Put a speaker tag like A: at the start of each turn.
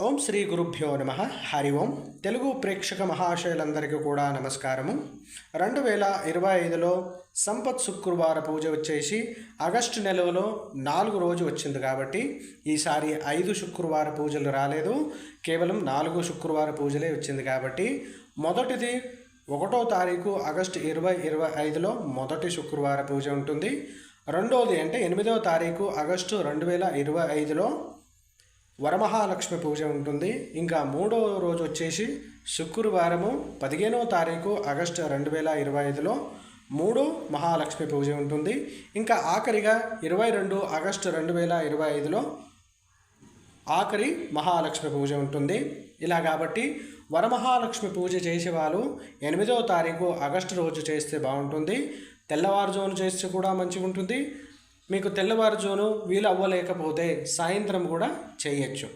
A: ఓం శ్రీ గురుభ్యో నమ. హరి ఓం. తెలుగు ప్రేక్షక మహాశయులందరికీ కూడా నమస్కారము. రెండు వేల ఇరవై ఐదులో సంపత్ శుక్రవార పూజ వచ్చేసి ఆగస్టు నెలలో నాలుగు రోజు వచ్చింది కాబట్టి ఈసారి ఐదు శుక్రవార పూజలు రాలేదు. కేవలం నాలుగు శుక్రవార పూజలే వచ్చింది కాబట్టి మొదటిది ఒకటో తారీఖు ఆగస్టు ఇరవై ఇరవై ఐదులో మొదటి శుక్రవార పూజ ఉంటుంది. రెండోది అంటే ఎనిమిదవ తారీఖు ఆగస్టు రెండు వేల ఇరవై ఐదులో వరమహాలక్ష్మి పూజ ఉంటుంది. ఇంకా మూడో రోజు వచ్చేసి శుక్రవారము పదిహేనవ తారీఖు ఆగస్టు రెండు వేల ఇరవై ఐదులో మూడు మహాలక్ష్మి పూజ ఉంటుంది. ఇంకా ఆఖరిగా ఇరవై రెండు ఆగస్టు రెండు వేల ఇరవై ఐదులో ఆఖరి మహాలక్ష్మి పూజ ఉంటుంది. ఇలా కాబట్టి వరమహాలక్ష్మి పూజ చేసే వాళ్ళు ఎనిమిదవ తారీఖు ఆగస్టు రోజు చేస్తే బాగుంటుంది. తెల్లవారుజామున చేస్తే కూడా మంచిగా ఉంటుంది మీకు తెల్లవారుజోను వీలు అవ్వలేకపోతే సాయంత్రం కూడా చేయొచ్చు.